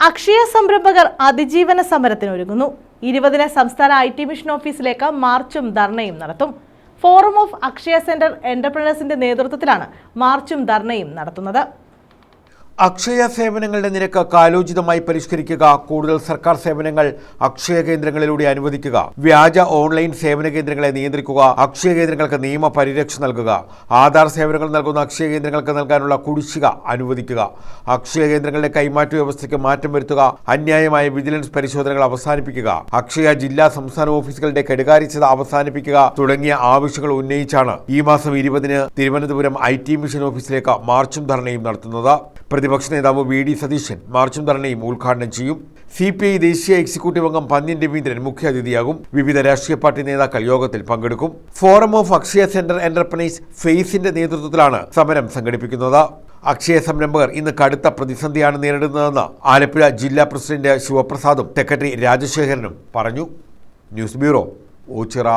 അക്ഷയ സംരംഭകർ അതിജീവന സമരത്തിനൊരുങ്ങുന്നു. ഇരുപതിന് സംസ്ഥാന ഐ ടി മിഷൻ ഓഫീസിലേക്ക് മാർച്ചും ധർണയും നടത്തും. ഫോറം ഓഫ് അക്ഷയ സെന്റർ എന്റർപ്രണേഴ്സിന്റെ നേതൃത്വത്തിലാണ് മാർച്ചും ധർണയും നടത്തുന്നത്. അക്ഷയ സേവനങ്ങളുടെ നിരക്ക് കാലോചിതമായി പരിഷ്കരിക്കുക കൂടുതൽ സർക്കാർ സേവനങ്ങൾ അക്ഷയ കേന്ദ്രങ്ങളിലൂടെ അനുവദിക്കുക. വ്യാജ ഓൺലൈൻ സേവന കേന്ദ്രങ്ങളെ നിയന്ത്രിക്കുക അക്ഷയ കേന്ദ്രങ്ങൾക്ക് നിയമ പരിരക്ഷ നൽകുക. ആധാർ സേവനങ്ങൾ നൽകുന്ന അക്ഷയ കേന്ദ്രങ്ങൾക്ക് നൽകാനുള്ള കുടിശ്ശിക അനുവദിക്കുക. അക്ഷയ കേന്ദ്രങ്ങളുടെ കൈമാറ്റ വ്യവസ്ഥയ്ക്ക് മാറ്റം വരുത്തുക അന്യായമായ വിജിലൻസ് പരിശോധനകൾ അവസാനിപ്പിക്കുക. അക്ഷയ ജില്ലാ സംസ്ഥാന ഓഫീസുകളുടെ കെടുകാര്യസ്ഥത അവസാനിപ്പിക്കുക തുടങ്ങിയ ആവശ്യങ്ങൾ ഉന്നയിച്ചാണ് ഈ മാസം ഇരുപതിന് തിരുവനന്തപുരം ഐ മിഷൻ ഓഫീസിലേക്ക് മാർച്ചും ധർണയും നടത്തുന്നത്. പ്രതിപക്ഷ നേതാവ് വി ഡി സതീശൻ മാർച്ചും ധർണയും ഉദ്ഘാടനം ചെയ്യും. സി പി ഐ ദേശീയ എക്സിക്യൂട്ടീവ് അംഗം പന്ന്യൻ രവീന്ദ്രൻ മുഖ്യാതിഥിയാകും വിവിധ രാഷ്ട്രീയ പാർട്ടി നേതാക്കൾ യോഗത്തിൽ പങ്കെടുക്കും. Forum of Akshaya centre enterprise ഫെയ്സിന്റെ നേതൃത്വത്തിലാണ് സമരം സംഘടിപ്പിക്കുന്നത്. അക്ഷയ സംരംഭകർ ഇന്ന് കടുത്ത പ്രതിസന്ധിയാണ് നേരിടുന്നതെന്ന് ആലപ്പുഴ ജില്ലാ പ്രസിഡന്റ് ശിവപ്രസാദും സെക്രട്ടറി രാജശേഖരനും പറഞ്ഞു. News bureau Ochira.